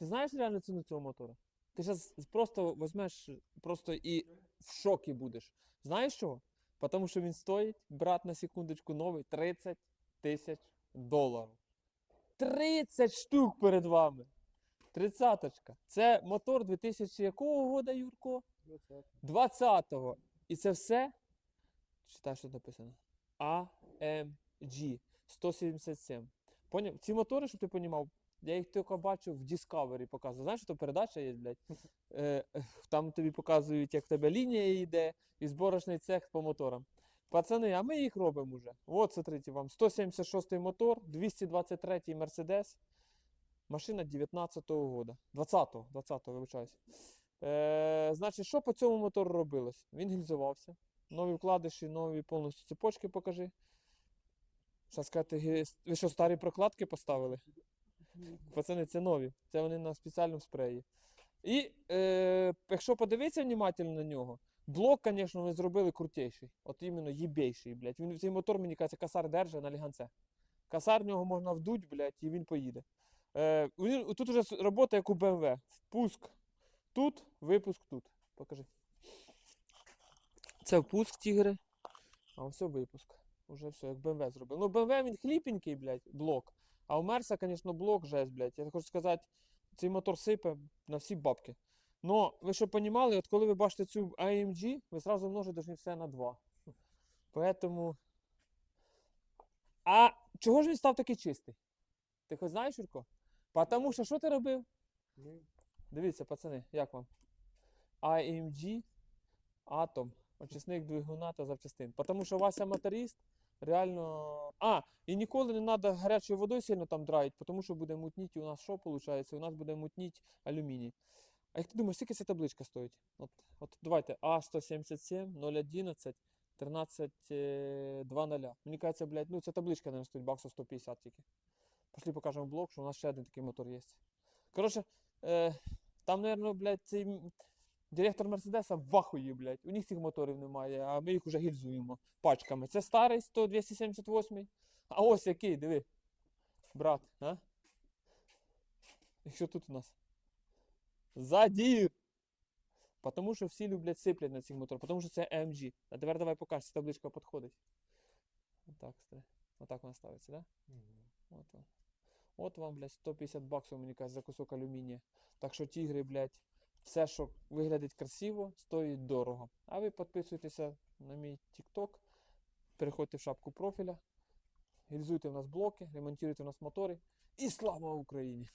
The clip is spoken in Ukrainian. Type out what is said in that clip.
Ти знаєш реальну ціну цього мотора? Ти зараз просто візьмеш просто і в шокі будеш. Знаєш чого? Тому що він стоїть, брат, на секундочку, новий 30 тисяч доларів. 30 штук перед вами. Тридцяточка. Це мотор 2000 якого года, Юрко? 20-го. І це все. Читай, що написано. AMG 177. Поняв? Ці мотори, щоб ти розумів, я їх тільки бачив в Discovery показував. Знаєш, що передача є, блядь? Е, там тобі показують, як в тебе лінія йде, і зборочний цех по моторам. Пацани, а ми їх робимо вже. От, смотрите вам, 176-й мотор, 223-й Mercedes. Машина 19-го года. 20-го, 20-го, вибачаюсь. Е, значить, що по цьому мотору робилось? Він гільзувався. Нові вкладиші, нові повністю цепочки покажи. Що сказати, ви що, старі прокладки поставили? Пацани, це нові. Це вони на спеціальному спреї. І е, якщо подивитися внимательно на нього, блок, звісно, вони зробили крутейший. От іменно їбейший, блядь. Він цей мотор, мені кажеться, касар держить на ліганце. Касар в нього можна вдуть, блядь, і він поїде. Е, він, тут уже робота, як у BMW. Впуск тут, випуск тут. Покажи. Це впуск тігри, а ось випуск. Уже все, як BMW зробив. Ну, BMW він хліпенький, блядь, блок. А у Мерса, звісно, блок жесть, блядь. Я хочу сказати, цей мотор сипе на всі бабки. Но ви щоб розуміли, от коли ви бачите цю AMG, ви зразу множите все на 2. Поэтому. А чого ж він став такий чистий? Ти хоч знаєш, Юрко? Потому що що ти робив? Дивіться, пацани, як вам? AMG Atom. Очисник двигуна та запчастин. Тому що Вася моторист, реально. А, і ніколи не треба гарячою водою сильно там драїти, тому що буде мутніти у нас що виходить? У нас буде мутніти алюміній. А як ти думаєш, скільки ця табличка стоїть? От, от давайте А177 011 13 е, 2.0. Мені кажеться, блядь, ну ця табличка, наверное, стоїть баксів 150 тільки. Пошли покажемо блок, що у нас ще один такий мотор є. Коротше, е, там, наверное, блядь, цей директор Мерседеса в ахуї, блядь. У них цих моторів немає, а ми їх уже гільзуємо пачками. Це старий 100 278. А ось який, диви. Брат, а? І що тут у нас? Задір! Потому що всі люблять сиплять на цих моторах, тому що це AMG. А тепер давай покажи, табличка підходить. Отак. Отак вона ставиться, да? От вам. От вам, блядь, 150 баксів, мені кажуть, за кусок алюмінія. Так що тігри, блядь, все, що виглядить красиво, стоїть дорого. А ви підписуєтеся на мій TikTok, переходьте в шапку профіля, гільзуйте в нас блоки, ремонтуйте в нас мотори. І слава Україні!